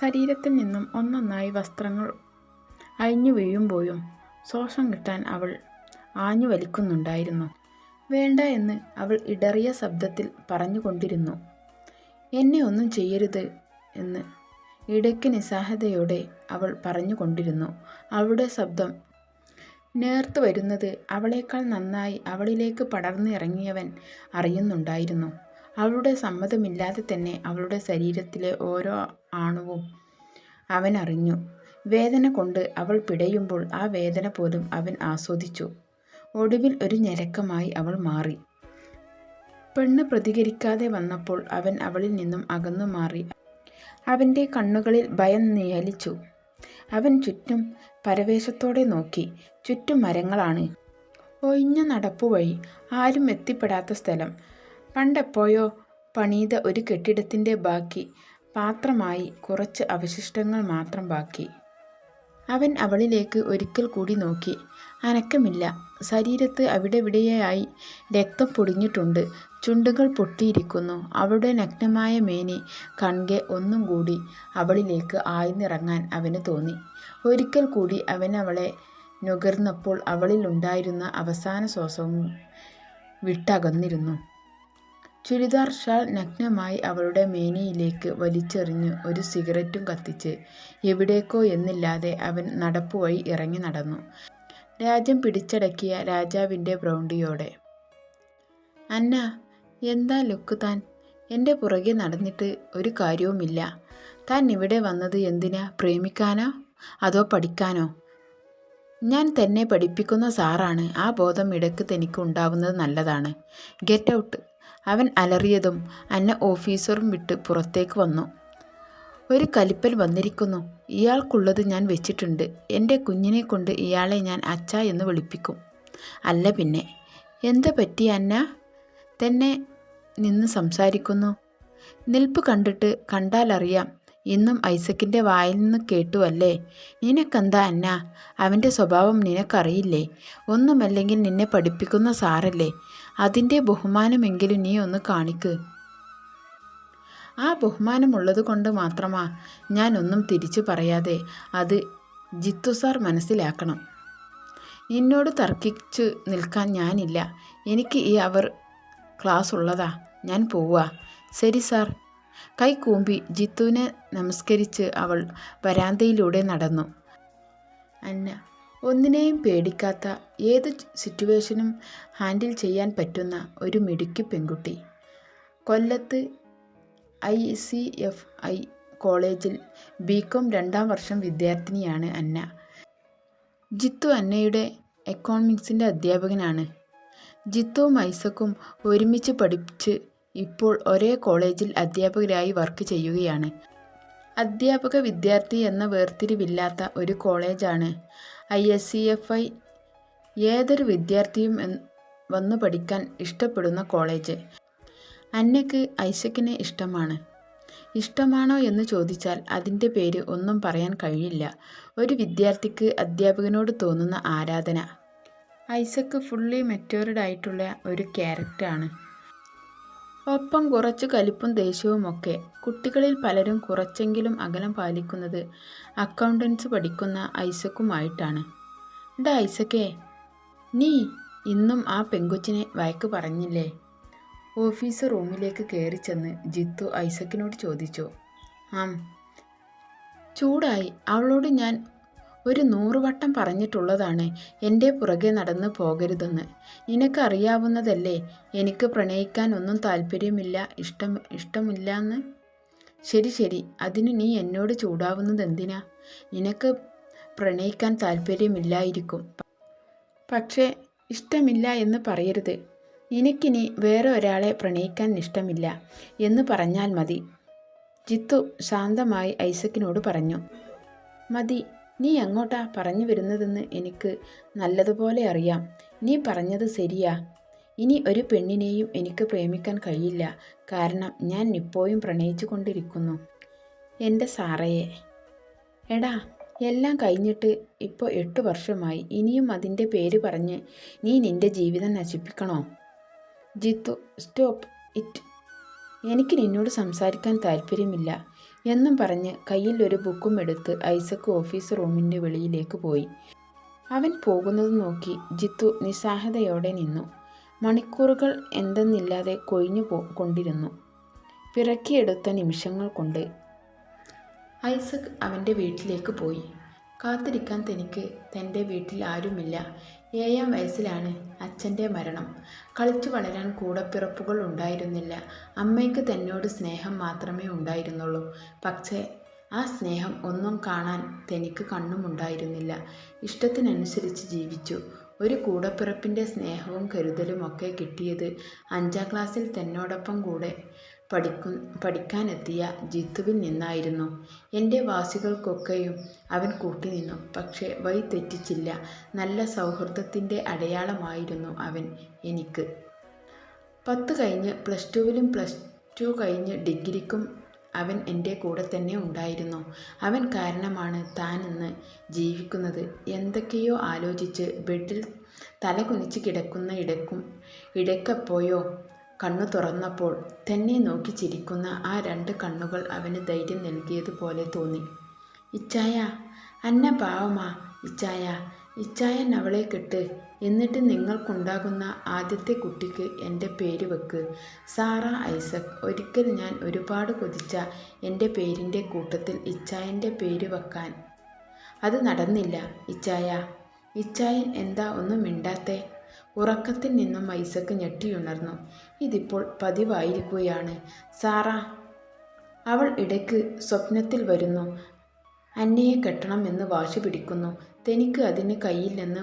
ശരീരത്തിൽ നിന്നും ഒന്നൊന്നായി വസ്ത്രങ്ങൾ അഴിഞ്ഞു വീഴുമ്പോഴും ശോഷം കിട്ടാൻ അവൾ ആഞ്ഞു വലിക്കുന്നുണ്ടായിരുന്നു. വേണ്ട എന്ന് അവൾ ഇടറിയ ശബ്ദത്തിൽ പറഞ്ഞുകൊണ്ടിരുന്നു. എന്നെ ഒന്നും ചെയ്യരുത് എന്ന് ഇടയ്ക്ക് നിസ്സാഹതയോടെ അവൾ പറഞ്ഞുകൊണ്ടിരുന്നു. അവളുടെ ശബ്ദം നേർത്തു വരുന്നത് അവളേക്കാൾ നന്നായി അവളിലേക്ക് പടർന്നിറങ്ങിയവൻ അറിയുന്നുണ്ടായിരുന്നു. അവളുടെ സമ്മതമില്ലാതെ തന്നെ അവളുടെ ശരീരത്തിലെ ഓരോ ആണുവും അവൻ അറിഞ്ഞു വേദന കൊണ്ട് അവൾ പിടയുമ്പോൾ ആ വേദന പോലും അവൻ ആസ്വദിച്ചു. ഒടുവിൽ ഒരു ഞരക്കമായി അവൾ മാറി. പെണ്ണ് പ്രതികരിക്കാതെ വന്നപ്പോൾ അവൻ അവളിൽ നിന്നും അകന്നു മാറി അവന്റെ കണ്ണുകളിൽ ഭയം നിയലിച്ചു അവൻ ചുറ്റും പരവേശത്തോടെ നോക്കി. ചുറ്റും മരങ്ങളാണ്. ഒഴിഞ്ഞ നടപ്പുവഴി. ആരും എത്തിപ്പെടാത്ത സ്ഥലം. പണ്ടെപ്പോഴോ പണിത ഒരു കെട്ടിടത്തിന്റെ ബാക്കി പാത്രമായി കുറച്ച് അവശിഷ്ടങ്ങൾ മാത്രം ബാക്കി. അവൻ അവളിലേക്ക് ഒരിക്കൽ കൂടി നോക്കി. അനക്കമില്ല. ശരീരത്ത് അവിടിവിടെയായി രക്തം പൊടിഞ്ഞിട്ടുണ്ട്. ചുണ്ടുകൾ പൊട്ടിയിരിക്കുന്നു. അവളുടെ നഗ്നമായ മേനി കൺകെ ഒന്നും കൂടി അവളിലേക്ക് ആയിന്നിറങ്ങാൻ അവന് തോന്നി. ഒരിക്കൽ കൂടി അവൻ അവളെ നുകർന്നപ്പോൾ അവളിൽ ഉണ്ടായിരുന്ന അവസാന ശ്വാസവും വിട്ടകന്നിരുന്നു. ചുരിദാർ ഷാൾ നഗ്നമായി അവളുടെ മേനിയിലേക്ക് വലിച്ചെറിഞ്ഞ് ഒരു സിഗരറ്റും കത്തിച്ച് എവിടേക്കോ എന്നില്ലാതെ അവൻ നടപ്പുവഴി ഇറങ്ങി നടന്നു. രാജ്യം പിടിച്ചടക്കിയ രാജാവിന്റെ ബ്രൗണ്ടിയോടെ അന്ന എന്താ ലുക്ക് താൻ? എന്റെ പുറകെ നടന്നിട്ട് ഒരു കാര്യവുമില്ല. താൻ ഇവിടെ വന്നത് എന്തിനാ പ്രേമിക്കാനോ അതോ പഠിക്കാനോ? ഞാൻ തന്നെ പഠിപ്പിക്കുന്ന സാറാണ്. ആ ബോധം ഇടയ്ക്ക് തനിക്ക് ഉണ്ടാവുന്നത് നല്ലതാണ്. Get out. അവൻ അലറിയതും അന്ന ഓഫീസറും വിട്ട് പുറത്തേക്ക് വന്നു. ഒരു കലിപ്പൽ വന്നിരിക്കുന്നു. ഇയാൾക്കുള്ളത് ഞാൻ വെച്ചിട്ടുണ്ട്. എന്റെ കുഞ്ഞിനെ കൊണ്ട് ഇയാളെ ഞാൻ അച്ഛാ എന്ന് വിളിപ്പിക്കും. അല്ല പിന്നെ. എന്ത് പറ്റി അന്ന? തന്നെ നിന്ന് സംസാരിക്കുന്നു. നിൽപ്പ് കണ്ടിട്ട് കണ്ടാലറിയാം. ഇന്നും ഐസക്കിന്റെ വായിൽനിന്ന് കേട്ടു അല്ലേ? നിനക്കെന്താ അന്ന അവന്റെ സ്വഭാവം നിനക്കറിയില്ലേ? ഒന്നുമല്ലെങ്കിൽ നിന്നെ പഠിപ്പിക്കുന്ന സാറല്ലേ? അതിന്റെ ബഹുമാനമെങ്കിലും നീ ഒന്ന് കാണിക്ക്. ആ ബഹുമാനമുള്ളത് കൊണ്ട് മാത്രമാ ഞാൻ ഒന്നും തിരിച്ചു പറയാതെ അത് ജിത്തു സാർ മനസ്സിലാക്കണം. നിന്നോട് തർക്കിച്ചു നിൽക്കാൻ ഞാനില്ല. എനിക്ക് ഈ അവർ ക്ലാസ് ഉള്ളതാ. ഞാൻ പോവാ. ശരി സാർ. കൈ കൂപ്പി ജിത്തുവിനെ നമസ്കരിച്ച് അവൾ വരാന്തയിലൂടെ നടന്നു. അന്ന ഒന്നിനെയും പേടിക്കാത്ത ഏത് സിറ്റുവേഷനും ഹാൻഡിൽ ചെയ്യാൻ പറ്റുന്ന ഒരു മിടുക്കി പെൺകുട്ടി. കൊല്ലത്ത് ഐ സി എഫ് ഐ കോളേജിൽ ബികോം രണ്ടാം വർഷം വിദ്യാർത്ഥിനിയാണ് അന്ന. ജിത്തു അന്നയുടെ എക്കോണമിക്സിന്റെ അധ്യാപകനാണ്. ജിത്തുവും ഐസക്കും ഒരുമിച്ച് പഠിച്ച് ഇപ്പോൾ ഒരേ കോളേജിൽ അധ്യാപകരായി വർക്ക് ചെയ്യുകയാണ്. അധ്യാപക വിദ്യാർത്ഥി എന്ന വേർതിരിവില്ലാത്ത ഒരു കോളേജാണ് I S C F I. ഏതൊരു വിദ്യാർത്ഥിയും വന്നു പഠിക്കാൻ ഇഷ്ടപ്പെടുന്ന കോളേജ്. അന്നയ്ക്ക് ഐസക്കിനെ ഇഷ്ടമാണ്. ഇഷ്ടമാണോ എന്ന് ചോദിച്ചാൽ അതിന്റെ പേര് ഒന്നും പറയാൻ കഴിയില്ല. ഒരു വിദ്യാർത്ഥിക്ക് അധ്യാപകനോട് തോന്നുന്ന ആരാധന. ഐസക്ക് ഫുള്ളി മെറ്റോർഡ് ആയിട്ടുള്ള ഒരു ക്യാരക്ടറാണ്. ഒപ്പം കുറച്ച് കലിപ്പും ദേഷ്യവുമൊക്കെ. കുട്ടികളിൽ പലരും കുറച്ചെങ്കിലും അകലം പാലിക്കുന്നത് അക്കൗണ്ടൻസ് പഠിക്കുന്ന ഐസക്കുമായിട്ടാണ്. എന്താ ഐസക്കേ. നീ ഇന്നും ആ പെങ്കൊച്ചിനെ വയക്ക് പറഞ്ഞില്ലേ? ഓഫീസ് റൂമിലേക്ക് കയറി ചെന്ന് ജിത്തു ഐസക്കിനോട് ചോദിച്ചു. ആം. ചൂടായി. അവളോട് ഞാൻ ഒരു നൂറുവട്ടം പറഞ്ഞിട്ടുള്ളതാണ് എന്റെ പുറകെ നടന്ന് പോകരുതെന്ന്. നിനക്കറിയാവുന്നതല്ലേ എനിക്ക് പ്രണയിക്കാൻ ഒന്നും താല്പര്യമില്ല ഇഷ്ടം ഇഷ്ടമില്ലാന്ന്. ശരി ശരി. അതിന് നീ എന്നോട് ചൂടാവുന്നത് എന്തിനാ നിനക്ക് പ്രണയിക്കാൻ താല്പര്യമില്ലായിരിക്കും. പക്ഷേ ഇഷ്ടമില്ല എന്ന് പറയരുത്. നിനക്കിനി വേറെ ഒരാളെ പ്രണയിക്കാൻ ഇഷ്ടമില്ല എന്ന് പറഞ്ഞാൽ മതി. ജിത്തു ശാന്തമായി ഐസക്കിനോട് പറഞ്ഞു. മതി. നീ എങ്ങോട്ടാ പറഞ്ഞു വരുന്നതെന്ന് എനിക്ക് നല്ലതുപോലെ അറിയാം. നീ പറഞ്ഞത് ശരിയാ. ഇനി ഒരു പെണ്ണിനെയും എനിക്ക് പ്രേമിക്കാൻ കഴിയില്ല. കാരണം ഞാൻ ഇപ്പോഴും പ്രണയിച്ചു കൊണ്ടിരിക്കുന്നു എന്റെ സാറയെ. എടാ എല്ലാം കഴിഞ്ഞിട്ട് ഇപ്പോൾ എട്ട് വർഷമായി. ഇനിയും അതിന്റെ പേര് പറഞ്ഞ് നീ നിന്റെ ജീവിതം നശിപ്പിക്കണോ? Jithu stop it. എനിക്ക് നിന്നോട് സംസാരിക്കാൻ താല്പര്യമില്ല. എന്നും പറഞ്ഞ് കയ്യിൽ ഒരു ബുക്കും എടുത്ത് ഐസക്ക് ഓഫീസ് റൂമിന്റെ വെളിയിലേക്ക് പോയി. അവൻ പോകുന്നത് നോക്കി ജിത്തു നിസ്സാഹതയോടെ നിന്നു. മണിക്കൂറുകൾ എന്തെന്നില്ലാതെ കൊഴിഞ്ഞു പോ കൊണ്ടിരുന്നു. പിറക്കിയെടുത്ത നിമിഷങ്ങൾ കൊണ്ട് ഐസക് അവന്റെ വീട്ടിലേക്ക് പോയി. കാത്തിരിക്കാൻ തനിക്ക് തന്റെ വീട്ടിൽ ആരുമില്ല. ഏഴാം വയസ്സിലാണ് അച്ഛന്റെ മരണം. കളിച്ചു വളരാൻ കൂടപ്പിറപ്പുകൾ ഉണ്ടായിരുന്നില്ല. അമ്മയ്ക്ക് തന്നോട് സ്നേഹം മാത്രമേ ഉണ്ടായിരുന്നുള്ളൂ. പക്ഷേ ആ സ്നേഹം ഒന്നും കാണാൻ തനിക്ക് കണ്ണുമുണ്ടായിരുന്നില്ല ഇഷ്ടത്തിനനുസരിച്ച് ജീവിച്ചു. ഒരു കൂടപ്പിറപ്പിന്റെ സ്നേഹവും കരുതലും ഒക്കെ കിട്ടിയത് അഞ്ചാം ക്ലാസ്സിൽ തന്നോടൊപ്പം കൂടെ പഠിക്കു പഠിക്കാനെത്തിയ ജിത്തുവിൽ നിന്നായിരുന്നു. എന്റെ വാസികൾക്കൊക്കെയും അവൻ കൂട്ടുനിന്നു പക്ഷേ വഴി തെറ്റിച്ചില്ല. നല്ല സൗഹൃദത്തിന്റെ അടയാളമായിരുന്നു അവൻ എനിക്ക്. പത്ത് കഴിഞ്ഞ് പ്ലസ് ടുവിലും പ്ലസ് ടു കഴിഞ്ഞ് ഡിഗ്രിക്കും അവൻ എന്റെ കൂടെ തന്നെ ഉണ്ടായിരുന്നു. അവൻ കാരണമാണ് താൻ ഇന്ന് ജീവിക്കുന്നത്. എന്തൊക്കെയോ ആലോചിച്ച് ബെഡിൽ തല കുനിച്ച് കിടക്കുന്ന ഇടക്കും ഇടയ്ക്കപ്പോയോ കണ്ണു തുറന്നപ്പോൾ തന്നെ നോക്കി ചിരിക്കുന്ന ആ രണ്ട് കണ്ണുകൾ അവന് ധൈര്യം നൽകിയതുപോലെ തോന്നി. ഇച്ചായ അന്ന പാവമാ ഇച്ചായ ഇച്ചായൻ അവളെ കെട്ട്. എന്നിട്ട് നിങ്ങൾക്കുണ്ടാകുന്ന ആദ്യത്തെ കുട്ടിക്ക് എന്റെ പേര് വെക്ക്. സാറ ഐസക് ഒരിക്കൽ ഞാൻ ഒരുപാട് കൊതിച്ച എന്റെ പേരിന്റെ കൂട്ടത്തിൽ ഇച്ചായന്റെ പേര് വെക്കാൻ. അത് നടന്നില്ല ഇച്ചായ. ഇച്ചായൻ എന്താ ഒന്നും മിണ്ടാത്തേ? ഉറക്കത്തിൽ നിന്നും ഐസക്ക് ഞെട്ടിയുണർന്നു. ഇതിപ്പോൾ പതിവായിരിക്കുകയാണ്. സാറ അവൾ ഇടയ്ക്ക് സ്വപ്നത്തിൽ വരുന്നു. അന്നയെ കെട്ടണമെന്ന് വാശി പിടിക്കുന്നു. തനിക്ക് അതിന് കയ്യില്ലെന്ന്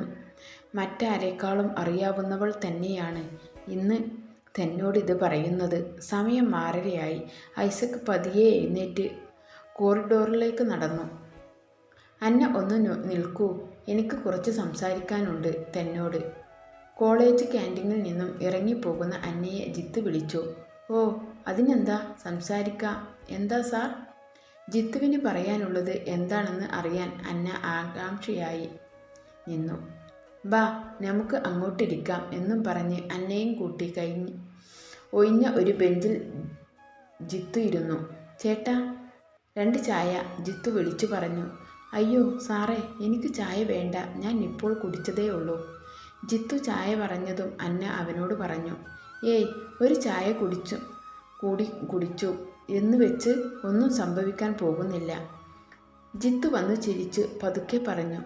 മറ്റാരേക്കാളും അറിയാവുന്നവൾ തന്നെയാണ്. ഇന്ന് തന്നോട് ഇത് പറയുന്നത്. സമയം മാറരയായി ഐസക് പതിയെ എഴുന്നേറ്റ് കോറിഡോറിലേക്ക് നടന്നു. അന്ന ഒന്ന് നിൽക്കൂ. എനിക്ക് കുറച്ച് സംസാരിക്കാനുണ്ട് തന്നോട്. കോളേജ് ക്യാന്റീനിൽ നിന്നും ഇറങ്ങിപ്പോകുന്ന അന്നയെ ജിത്ത് വിളിച്ചു. ഓ അതിനെന്താ? സംസാരിക്കാം. എന്താ സാർ? ജിത്തുവിന് പറയാനുള്ളത് എന്താണെന്ന് അറിയാൻ അന്ന ആകാംക്ഷയായി നിന്നു. ബാ നമുക്ക് അങ്ങോട്ടിരിക്കാം എന്നും പറഞ്ഞ് അന്നയും കൂട്ടി കഴിഞ്ഞ് ഒഴിഞ്ഞ ഒരു ബെഞ്ചിൽ ജിത്തു ഇരുന്നു. ചേട്ടാ രണ്ട് ചായ ജിത്തു വിളിച്ചു പറഞ്ഞു. അയ്യോ സാറേ എനിക്ക് ചായ വേണ്ട. ഞാൻ ഇപ്പോൾ കുടിച്ചതേ ഉള്ളൂ. ജിത്തു ചായ പറഞ്ഞതും അന്ന അവനോട് പറഞ്ഞു ഏയ് ഒരു ചായ കുടിച്ചു കൂടി കുടിച്ചു എന്ന് വെച്ച് ഒന്നും സംഭവിക്കാൻ പോകുന്നില്ല. ജിത്തു വന്നു ചിരിച്ച് പതുക്കെ പറഞ്ഞു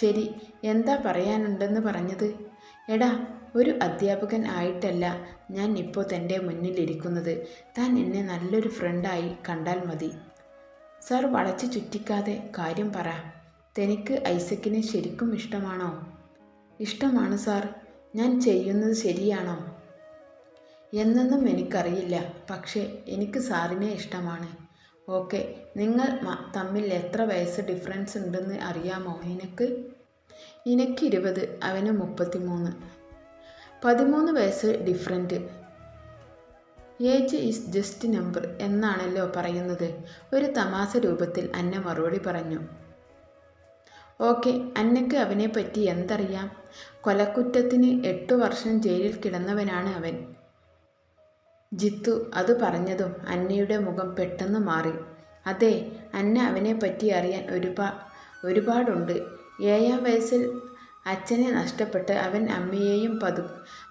ശരി എന്താ പറയാനുണ്ടെന്ന് പറഞ്ഞത്? എടാ ഒരു അധ്യാപകൻ ആയിട്ടല്ല ഞാൻ ഇപ്പോൾ തന്റെ മുന്നിലിരിക്കുന്നത് താൻ എന്നെ നല്ലൊരു ഫ്രണ്ടായി കണ്ടാൽ മതി. സർ വളച്ച് ചുറ്റിക്കാതെ കാര്യം പറ. തനിക്ക് ഐസക്കിനെ ശരിക്കും ഇഷ്ടമാണോ? ഇഷ്ടമാണ് സാർ. ഞാൻ ചെയ്യുന്നത് ശരിയാണോ? എന്നൊന്നും എനിക്കറിയില്ല. പക്ഷേ എനിക്ക് സാറിനെ ഇഷ്ടമാണ്. ഓക്കെ നിങ്ങൾ തമ്മിൽ എത്ര വയസ്സ് ഡിഫറൻസ് ഉണ്ടെന്ന് അറിയാമോ നിനക്ക്? എനിക്ക് ഇരുപത് അവന് മുപ്പത്തിമൂന്ന്. പതിമൂന്ന് വയസ്സ് different. Age is just number എന്നാണല്ലോ പറയുന്നത്. ഒരു തമാശ രൂപത്തിൽ അന്ന മറുപടി പറഞ്ഞു. ഓക്കെ അന്നയ്ക്ക് അവനെപ്പറ്റി എന്തറിയാം? കൊലക്കുറ്റത്തിന് എട്ടു വർഷം ജയിലിൽ കിടന്നവനാണ് അവൻ. ജിത്തു അത് പറഞ്ഞതും അന്നയുടെ മുഖം പെട്ടെന്ന് മാറി. അതെ അന്ന അവനെപ്പറ്റി അറിയാൻ ഒരുപാ ഒരുപാടുണ്ട്. ഏഴാം വയസ്സിൽ അച്ഛനെ നഷ്ടപ്പെട്ട് അവൻ അമ്മയെയും പതു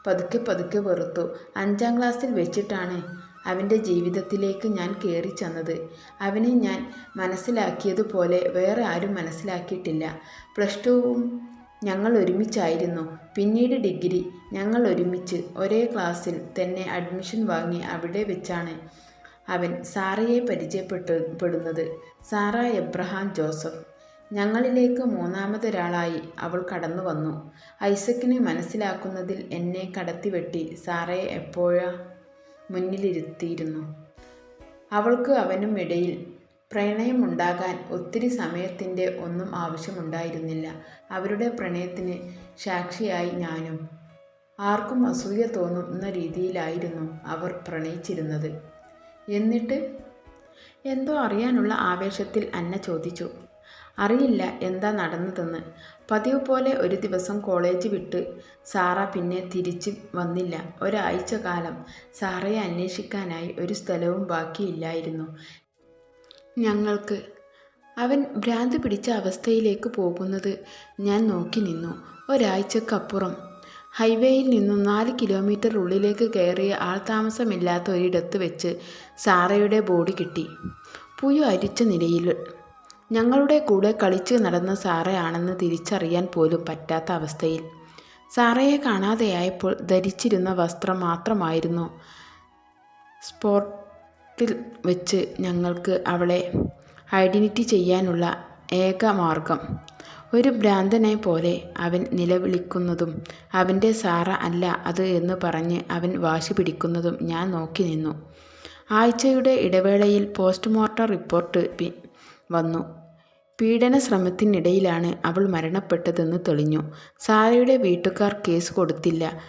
പതുക്കെ പതുക്കെ വെറുത്തു. അഞ്ചാം ക്ലാസ്സിൽ വെച്ചിട്ടാണ് അവന്റെ ജീവിതത്തിലേക്ക് ഞാൻ കയറി ചെന്നത്. അവനെ ഞാൻ മനസ്സിലാക്കിയതുപോലെ വേറെ ആരും മനസ്സിലാക്കിയിട്ടില്ല. പ്ലസ് ടുവും ഞങ്ങൾ ഒരുമിച്ചായിരുന്നു. പിന്നീട് ഡിഗ്രി. ഞങ്ങൾ ഒരുമിച്ച് ഒരേ ക്ലാസ്സിൽ തന്നെ അഡ്മിഷൻ വാങ്ങി അവിടെ വെച്ചാണ് അവൻ സാറയെ പരിചയപ്പെട്ടപ്പെടുന്നത് സാറ എബ്രഹാം ജോസഫ്. ഞങ്ങളിലേക്ക് മൂന്നാമതൊരാളായി അവൾ കടന്നു വന്നു ഐസക്കിനെ മനസ്സിലാക്കുന്നതിൽ എന്നെ കടത്തിവെട്ടി. സാറയെ എപ്പോഴാ? മുന്നിലിരുത്തിയിരുന്നു. അവൾക്ക് അവനും ഇടയിൽ പ്രണയമുണ്ടാകാൻ ഒത്തിരി സമയത്തിന്റെ ഒന്നും ആവശ്യമുണ്ടായിരുന്നില്ല. അവരുടെ പ്രണയത്തിന് സാക്ഷിയായി ഞാനും. ആർക്കും അസൂയ തോന്നുന്ന രീതിയിലായിരുന്നു അവർ പ്രണയിച്ചിരുന്നത്. എന്നിട്ട് എന്തോ അറിയാനുള്ള ആവേശത്തിൽ അന്ന ചോദിച്ചു. അറിയില്ല എന്താ നടന്നതെന്ന്. പതിവ് പോലെ ഒരു ദിവസം കോളേജ് വിട്ട് സാറ പിന്നെ തിരിച്ച് വന്നില്ല. ഒരാഴ്ച കാലം സാറയെ അന്വേഷിക്കാനായി ഒരു സ്ഥലവും ബാക്കിയില്ലായിരുന്നു. ഞങ്ങൾക്ക് അവൻ ഭ്രാന്ത് പിടിച്ച അവസ്ഥയിലേക്ക് പോകുന്നത് ഞാൻ നോക്കി നിന്നു. ഒരാഴ്ചക്കപ്പുറം ഹൈവേയിൽ നിന്നും നാല് കിലോമീറ്റർ ഉള്ളിലേക്ക് കയറിയ ആൾ താമസമില്ലാത്ത ഒരിടത്ത് വെച്ച് സാറയുടെ ബോഡി കിട്ടി. പുയു അരിച്ച നിലയിൽ ഞങ്ങളുടെ കൂടെ കളിച്ച് നടന്ന സാറേ ആണെന്ന് തിരിച്ചറിയാൻ പോലും പറ്റാത്ത അവസ്ഥയിൽ. സാറയെ കാണാതെയായപ്പോൾ ധരിച്ചിരുന്ന വസ്ത്രം മാത്രമായിരുന്നു സ്പോട്ടിൽ വെച്ച് ഞങ്ങൾക്ക് അവളെ ഐഡന്റിറ്റി ചെയ്യാനുള്ള ഏക മാർഗം. ഒരു ഭ്രാന്തനെ പോലെ അവൻ നിലവിളിക്കുന്നതും അവന്റെ സാറ അല്ല അത് എന്ന് പറഞ്ഞ് അവൻ വാശി പിടിക്കുന്നതും ഞാൻ നോക്കി നിന്നു. ആഴ്ചയുടെ ഇടവേളയിൽ പോസ്റ്റ്മോർട്ടം റിപ്പോർട്ട് വന്നു. പീഡന ശ്രമത്തിനിടയിലാണ് അവൾ മരണപ്പെട്ടതെന്ന് തെളിഞ്ഞു. സാരയുടെ വീട്ടുകാർ കേസ് കൊടുത്തില്ല.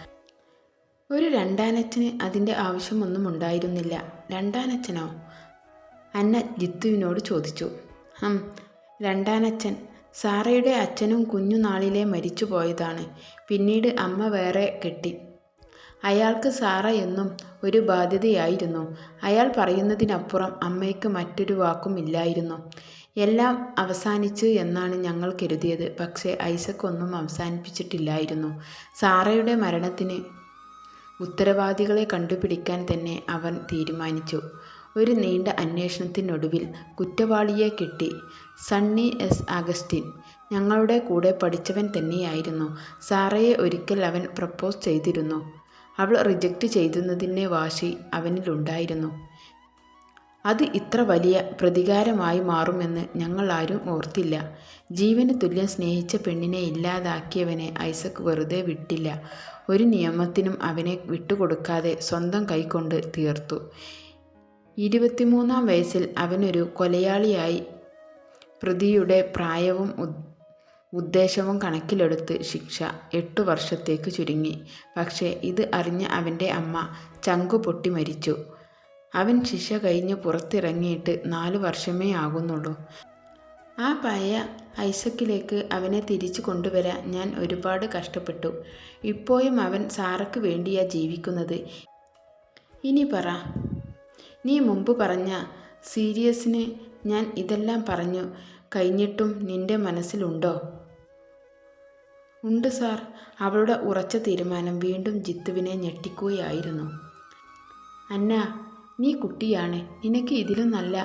ഒരു രണ്ടാനച്ഛന് അതിന്റെ ആവശ്യമൊന്നും ഉണ്ടായിരുന്നില്ല. രണ്ടാനച്ഛനോ? അന്ന ജിത്തുവിനോട് ചോദിച്ചു. ഹം രണ്ടാനച്ഛൻ. സാറയുടെ അച്ഛനും കുഞ്ഞുനാളിലെ മരിച്ചു പോയതാണ് പിന്നീട് അമ്മ വേറെ കെട്ടി. അയാൾക്ക് സാറ എന്നും ഒരു ബാധ്യതയായിരുന്നു. അയാൾ പറയുന്നതിനപ്പുറം അമ്മയ്ക്ക് മറ്റൊരു വാക്കും ഇല്ലായിരുന്നു. എല്ലാം അവസാനിച്ചു എന്നാണ് ഞങ്ങൾ കരുതിയത്. പക്ഷേ ഐസക് ഒന്നും അവസാനിപ്പിച്ചിട്ടില്ലായിരുന്നു. സാറയുടെ മരണത്തിന് ഉത്തരവാദികളെ കണ്ടുപിടിക്കാൻ തന്നെ അവൻ തീരുമാനിച്ചു. ഒരു നീണ്ട അന്വേഷണത്തിനൊടുവിൽ കുറ്റവാളിയെ കിട്ടി. സണ്ണി എസ് അഗസ്റ്റിൻ. ഞങ്ങളുടെ കൂടെ പഠിച്ചവൻ തന്നെയായിരുന്നു. സാറയെ ഒരിക്കൽ അവൻ പ്രപ്പോസ് ചെയ്തിരുന്നു. അവൾ റിജക്റ്റ് ചെയ്തതിന്റെ വാശി അവനിലുണ്ടായിരുന്നു. അത് ഇത്ര വലിയ പ്രതികാരമായി മാറുമെന്ന് ഞങ്ങൾ ആരും ഓർത്തില്ല. ജീവന് തുല്യം സ്നേഹിച്ച പെണ്ണിനെ ഇല്ലാതാക്കിയവനെ ഐസക് വെറുതെ വിട്ടില്ല. ഒരു നിയമത്തിനും അവനെ വിട്ടുകൊടുക്കാതെ സ്വന്തം കൈകൊണ്ട് തീർത്തു. ഇരുപത്തിമൂന്നാം വയസ്സിൽ അവനൊരു കൊലയാളിയായി പ്രതിയുടെ പ്രായവും ഉദ്ദേശവും കണക്കിലെടുത്ത് ശിക്ഷ എട്ടു വർഷത്തേക്ക് ചുരുങ്ങി. പക്ഷേ ഇത് അറിഞ്ഞ അവന്റെ അമ്മ ചങ്കു പൊട്ടി മരിച്ചു. അവൻ ശിക്ഷ കഴിഞ്ഞ് പുറത്തിറങ്ങിയിട്ട് നാലു വർഷമേ ആകുന്നുള്ളൂ. ആ പഴയ ഐസക്കിലേക്ക് അവനെ തിരിച്ചു കൊണ്ടുവരാൻ ഞാൻ ഒരുപാട് കഷ്ടപ്പെട്ടു. ഇപ്പോഴും അവൻ സാറക്ക് വേണ്ടിയാ ജീവിക്കുന്നത്. ഇനി പറ. നീ മുമ്പ് പറഞ്ഞ സീരിയസിന് ഞാൻ ഇതെല്ലാം പറഞ്ഞു കഴിഞ്ഞിട്ടും നിന്റെ മനസ്സിലുണ്ടോ? ഉണ്ട് സാർ. അവളുടെ ഉറച്ച തീരുമാനം വീണ്ടും ജിത്തുവിനെ ഞെട്ടിക്കുകയായിരുന്നു. അന്ന നീ കുട്ടിയാണ് നിനക്ക് ഇതിലും നല്ല.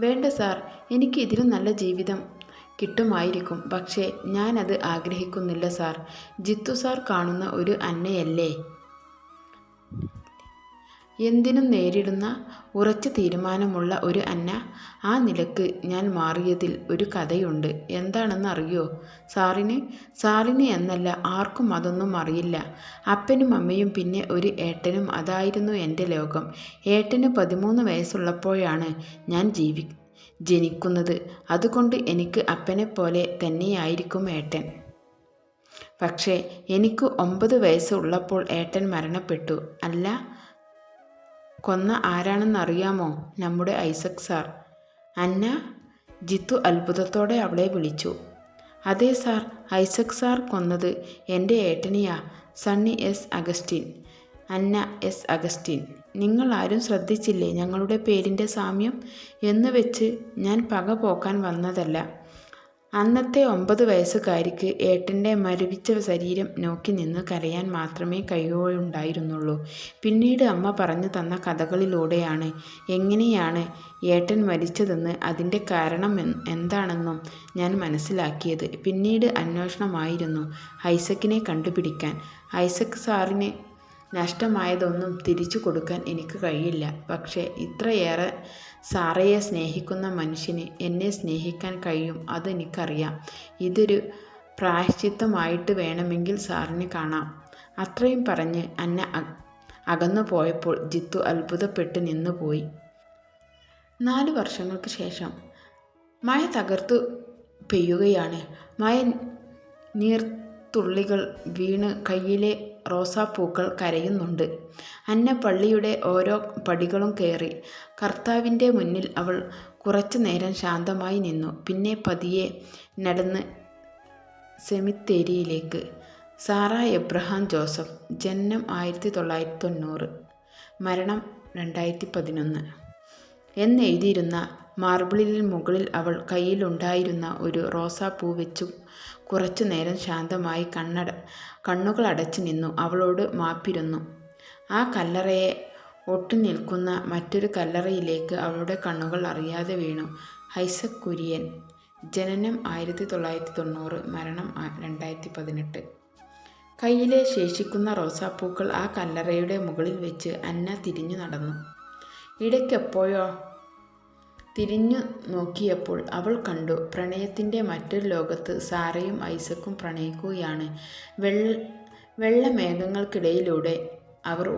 വേണ്ട സാർ എനിക്ക് ഇതിലും നല്ല ജീവിതം കിട്ടുമായിരിക്കും. പക്ഷേ ഞാനത് ആഗ്രഹിക്കുന്നില്ല സാർ. ജിത്തു സാർ കാണുന്ന ഒരു അന്നയല്ലേ? എന്തിനും നേരിടുന്ന ഉറച്ച തീരുമാനമുള്ള ഒരു അന്ന ആ നിലയ്ക്ക് ഞാൻ മാറിയതിൽ ഒരു കഥയുണ്ട്. എന്താണെന്ന് അറിയോ? സാറിന്? സാറിന് എന്നല്ല ആർക്കും അതൊന്നും അറിയില്ല. അപ്പനും അമ്മയും പിന്നെ ഒരു ഏട്ടനും അതായിരുന്നു എന്റെ ലോകം. ഏട്ടന് പതിമൂന്ന് വയസ്സുള്ളപ്പോഴാണ് ഞാൻ ജീവി ജനിക്കുന്നത്. അതുകൊണ്ട് എനിക്ക് അപ്പനെപ്പോലെ തന്നെയായിരിക്കും ഏട്ടൻ. പക്ഷേ എനിക്ക് ഒമ്പത് വയസ്സുള്ളപ്പോൾ ഏട്ടൻ മരണപ്പെട്ടു. അല്ല കൊന്ന ആരാണെന്ന് അറിയാമോ നമ്മുടെ ഐസക് സാർ. അന്ന ജിത്തു അത്ഭുതത്തോടെ അവളെ വിളിച്ചു. അതെ സാർ ഐസക് സാർ കൊന്നത് എന്റെ ഏട്ടനെയാ സണ്ണി എസ് അഗസ്റ്റിൻ. അന്ന എസ് അഗസ്റ്റിൻ നിങ്ങൾ ആരും ശ്രദ്ധിച്ചില്ലേ ഞങ്ങളുടെ പേരിന്റെ സാമ്യം? എന്ന് വെച്ച് ഞാൻ പക പോക്കാൻ വന്നതല്ല. അന്നത്തെ ഒമ്പത് വയസ്സുകാരിക്ക് ഏട്ടന്റെ മരവിച്ച ശരീരം നോക്കി നിന്ന് കരയാൻ മാത്രമേ കഴിയുകയുണ്ടായിരുന്നുള്ളൂ പിന്നീട് അമ്മ പറഞ്ഞു തന്ന കഥകളിലൂടെയാണ്. എങ്ങനെയാണ് ഏട്ടൻ മരിച്ചതെന്ന് അതിന്റെ കാരണം എന്താണെന്നും ഞാൻ മനസ്സിലാക്കിയത്. പിന്നീട് അന്വേഷണമായിരുന്നു ഐസക്കിനെ കണ്ടുപിടിക്കാൻ. ഐസക് സാറിന് നഷ്ടമായതൊന്നും തിരിച്ചു കൊടുക്കാൻ എനിക്ക് കഴിയില്ല. പക്ഷേ ഇത്രയേറെ സാറയെ സ്നേഹിക്കുന്ന മനുഷ്യന് എന്നെ സ്നേഹിക്കാൻ കഴിയും അതെനിക്കറിയാം ഇതൊരു പ്രായശ്ചിത്തമായിട്ട് വേണമെങ്കിൽ സാറിന് കാണാം. അത്രയും പറഞ്ഞ് അന്ന അകന്നു പോയപ്പോൾ ജിത്തു അത്ഭുതപ്പെട്ട് നിന്നുപോയി നാല് വർഷങ്ങൾക്ക് ശേഷം മഴ തകർത്തു പെയ്യുകയാണ്. മഴ നീർത്തുള്ളികൾ വീണ് കയ്യിലെ റോസാപ്പൂക്കൾ കരയുന്നുണ്ട്. അന്ന പള്ളിയുടെ ഓരോ പടികളും കയറി. കർത്താവിന്റെ മുന്നിൽ അവൾ കുറച്ചു നേരം ശാന്തമായി നിന്നു. പിന്നെ പതിയെ നടന്ന് സെമിത്തേരിയിലേക്ക്. സാറ എബ്രഹാം ജോസഫ്. ജനനം ആയിരത്തി തൊള്ളായിരത്തി തൊണ്ണൂറ് മരണം രണ്ടായിരത്തി പതിനൊന്ന് എന്നെഴുതിയിരുന്ന മാർബിളിൽ മുകളിൽ അവൾ കയ്യിലുണ്ടായിരുന്ന ഒരു റോസാപ്പൂ വെച്ചു കുറച്ചു നേരം ശാന്തമായി കണ്ണട കണ്ണുകൾ കണ്ണുകളടച്ചു നിന്നു. അവളോട് മാപ്പിരുന്നു. ആ കല്ലറയെ ഒട്ടുനിൽക്കുന്ന മറ്റൊരു കല്ലറയിലേക്ക് അവളുടെ കണ്ണുകൾ അറിയാതെ വീണു. ഹൈസക് കുര്യൻ ജനനം ആയിരത്തി തൊള്ളായിരത്തി തൊണ്ണൂറ് മരണം രണ്ടായിരത്തി പതിനെട്ട് കയ്യിലെ ശേഷിക്കുന്ന റോസാപ്പൂക്കൾ ആ കല്ലറയുടെ മുകളിൽ വെച്ച് അന്ന തിരിഞ്ഞു നടന്നു. ഇടയ്ക്കെപ്പോഴോ തിരിഞ്ഞു നോക്കിയപ്പോൾ അവൾ കണ്ടു, പ്രണയത്തിന്റെ മറ്റൊരു ലോകത്ത് സാറയും ഐസക്കും പ്രണയിക്കുകയാണ്. വെള്ള വെള്ളമേഘങ്ങൾക്കിടയിലൂടെ അവർ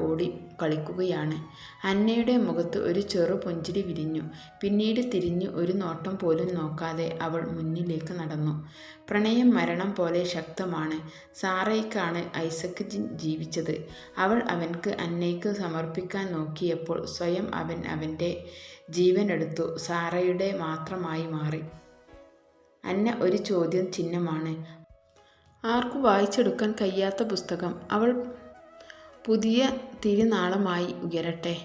ഓടിക്കളിക്കുകയാണ്. അന്നയുടെ മുഖത്ത് ഒരു ചെറു പുഞ്ചിരി വിരിഞ്ഞു. പിന്നീട് തിരിഞ്ഞ് ഒരു നോട്ടം പോലും നോക്കാതെ അവൾ മുന്നിലേക്ക് നടന്നു. പ്രണയം മരണം പോലെ ശക്തമാണ്. സാറയ്ക്കാണ് ഐസക് ജീവിച്ചത്. അവൾ അവൻക്ക് അന്നയ്ക്ക് സമർപ്പിക്കാൻ നോക്കിയപ്പോൾ സ്വയം അവൻ അവന്റെ ജീവനെടുത്തു സാറയുടെ മാത്രമായി മാറി. അന്ന ഒരു ചോദ്യം ചിഹ്നമാണ്. ആർക്കു വായിച്ചെടുക്കാൻ കഴിയാത്ത പുസ്തകം. അവൾ പുതിയ തിരുനാളമായി ഉയരട്ടെ.